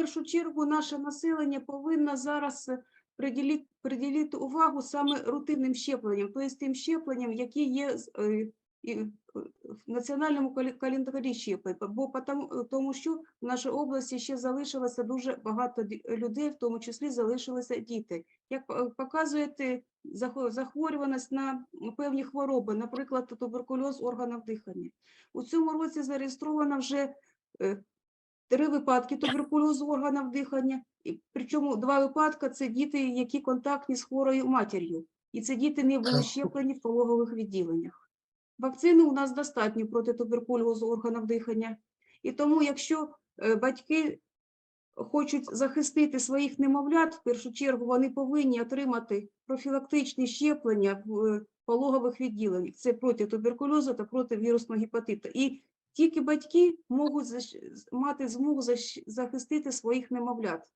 першу чергу наше населення повинно зараз е, приділити, приділити увагу саме рутинним щепленням, тобто тим щепленням, які є е, е, в національному календарі щеплень, бо тому що в нашій області ще залишилося дуже багато людей, в тому числі залишилися діти. Як е, показує захворюваність на певні хвороби, наприклад, туберкульоз органів дихання. У цьому році зареєстровано вже три випадки туберкульозу органів дихання, і причому два випадки це діти, які контактні з хворою матір'ю, і це діти не були щеплені в пологових відділеннях. Вакцини у нас достатньо проти туберкульозу органів дихання, і тому, якщо е, батьки хочуть захистити своїх немовлят, в першу чергу вони повинні отримати профілактичні щеплення в е, пологових відділеннях. Це проти туберкульозу та проти вірусного гепатиту. І тільки батьки можуть мати змогу захистити своїх немовлят.